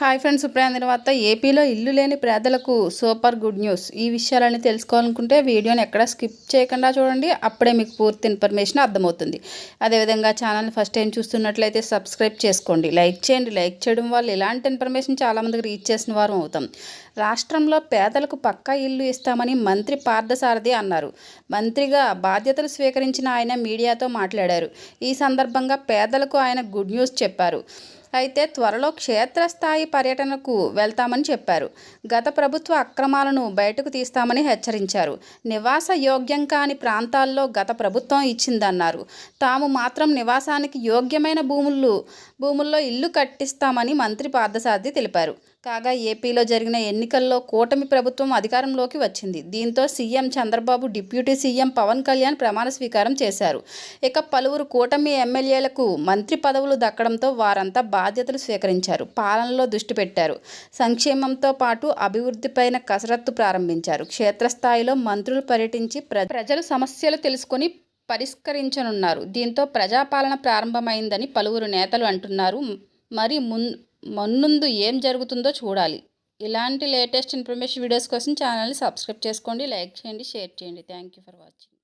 Hi friends ఇప్పుడే అందిన వార్త ఏపీలో ఇల్లు లేని పేదలకు సూపర్ గుడ్ న్యూస్. ఈ విషయాలన్నీ తెలుసుకోవాలనుకుంటే వీడియోని ఎక్కడ స్కిప్ చేయకుండా చూడండి. అప్పుడే మీకు పూర్తి ఇన్ఫర్మేషన్ అర్థమవుతుంది. అదేవిధంగా ఛానల్ని ఫస్ట్ టైం చూస్తున్నట్లయితే సబ్స్క్రైబ్ చేసుకోండి. లైక్ చేయండి. లైక్ చేయడం వల్ల ఇలాంటి ఇన్ఫర్మేషన్ చాలామందికి రీచ్ చేసిన వారు అవుతాం. రాష్ట్రంలో పేదలకు పక్కా ఇల్లు ఇస్తామని మంత్రి పార్థసారథి అన్నారు. మంత్రిగా బాధ్యతలు స్వీకరించిన ఆయన మీడియాతో మాట్లాడారు. ఈ సందర్భంగా పేదలకు ఆయన గుడ్ న్యూస్ చెప్పారు. అయితే త్వరలో క్షేత్రస్థాయి పర్యటనకు వెళ్తామని చెప్పారు. గత ప్రభుత్వ అక్రమాలను బయటకు తీస్తామని హెచ్చరించారు. నివాస యోగ్యం కాని ప్రాంతాల్లో గత ప్రభుత్వం ఇచ్చిందన్నారు. తాము మాత్రం నివాసానికి యోగ్యమైన భూములు భూముల్లో ఇల్లు కట్టిస్తామని మంత్రి పార్థసారథి తెలిపారు. కాగా ఏపీలో జరిగిన ఎన్నికల్లో కూటమి ప్రభుత్వం అధికారంలోకి వచ్చింది. దీంతో CM Chandrababu deputy CM Pawan Kalyan ప్రమాణ స్వీకారం చేశారు. ఇక పలువురు కూటమి ఎమ్మెల్యేలకు మంత్రి పదవులు దక్కడంతో వారంతా బాధ్యతలు స్వీకరించారు. పాలనలో దృష్టి పెట్టారు. సంక్షేమంతో పాటు అభివృద్ధిపైన కసరత్తు ప్రారంభించారు. క్షేత్రస్థాయిలో మంత్రులు పర్యటించి ప్ర సమస్యలు తెలుసుకొని పరిష్కరించనున్నారు. దీంతో ప్రజాపాలన ప్రారంభమైందని పలువురు నేతలు అంటున్నారు. మరి మున్ మన్నుందు ఏం జరుగుతుందో చూడాలి. ఇలాంటి లేటెస్ట్ ఇన్ఫర్మేషన్ వీడియోస్ కోసం ఛానల్ని సబ్స్క్రైబ్ చేసుకోండి లైక్ చేయండి షేర్ చేయండి. Thank you for watching.